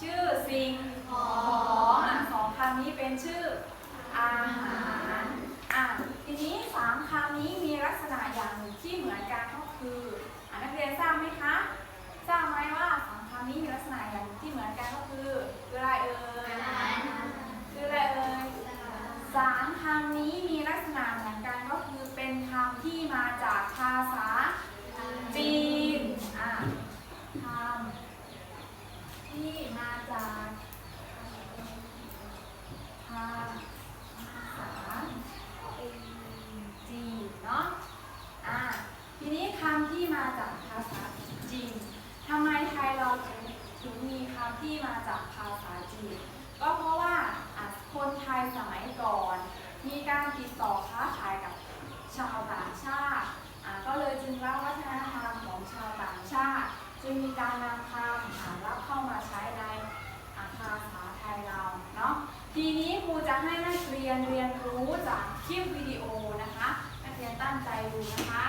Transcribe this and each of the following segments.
ชื่อสิ่งของอะสองคำนี้เป็นชื่ออาหารอะทีนี้สามคำนี้มีลักษณะอย่างหนึ่งที่เหมือนกันก็คืออะนักเรียนทราบไหมคะทราบไหมว่าสอมคำนี้มีลักษณะอย่างที่เหมือนกันก็คือคืออะไรเอ่ยคืออะไรเอ่ยสามคำนี้มี ภาษาจีนเนาะอะทีนี้คำที่มาจากภาษาจีนทำไมไทยเราถึงมีคำที่มาจากภาษาจีน ก็เพราะว่าคนไทยสมัยก่อน มีการติดต่อค้าขายกับชาวต่างชาติก็เลยจึงล่าวัฒนธรรมของชาวต่างชาติ จึงมีการนำค เรียนรู้จากคลิปวิดีโอนะคะ นักเรียนตั้งใจดูนะคะ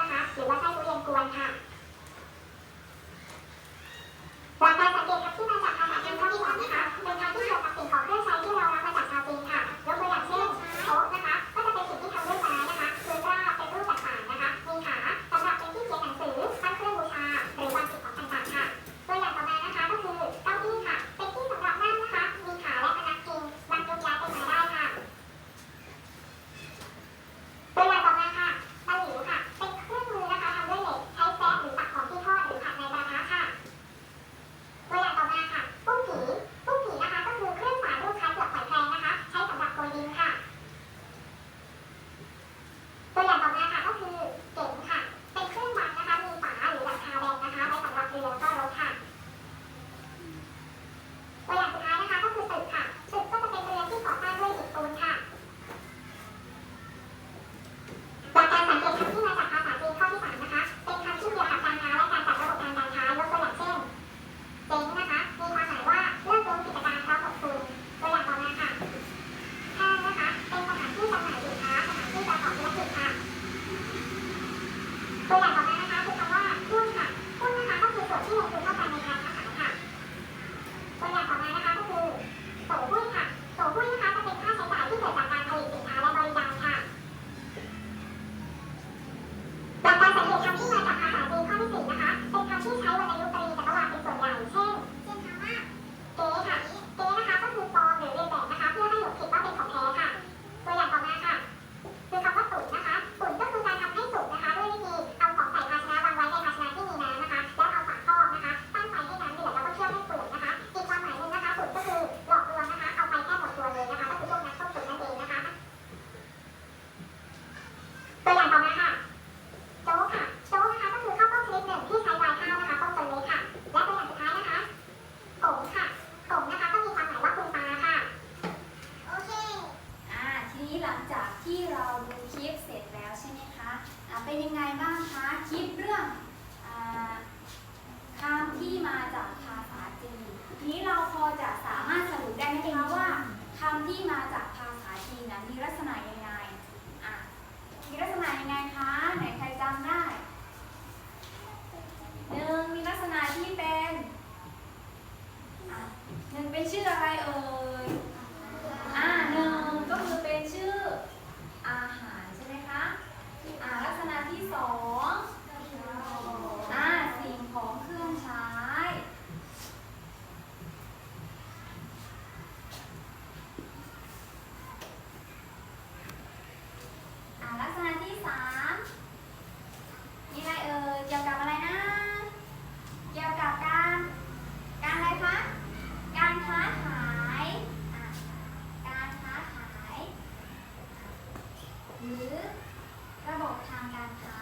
นะคะหรือว่าใส้ผู้เรียนกวนค่ะ ลังจากที่เราดูคลิปเสร็จแล้วใช่ไหมคะเป็นยังไงบ้างคะคลิปเรื่องอคำที่มาจากภาษาจีนนี้เรา Santa.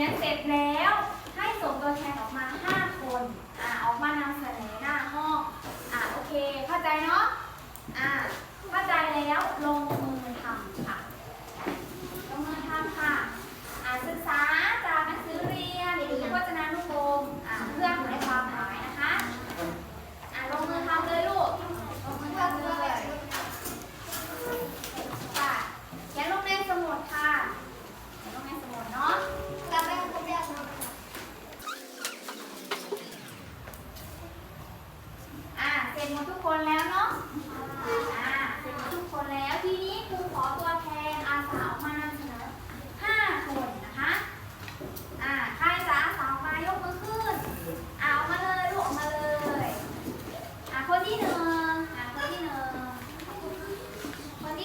เนี่ยเสร็จแล้ว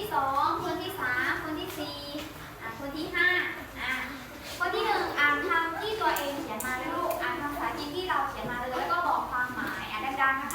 ที่สองคนที่สามคนที่สี่อะคนที่ห้าอะคนที่หนึ่งอ่านคำที่ตัวเองเขียนมาเลยลูกอ่านคำภาษาจีนที่เราเขียนมาเลยแล้วก็บอกความหมายอะดังๆนะคะ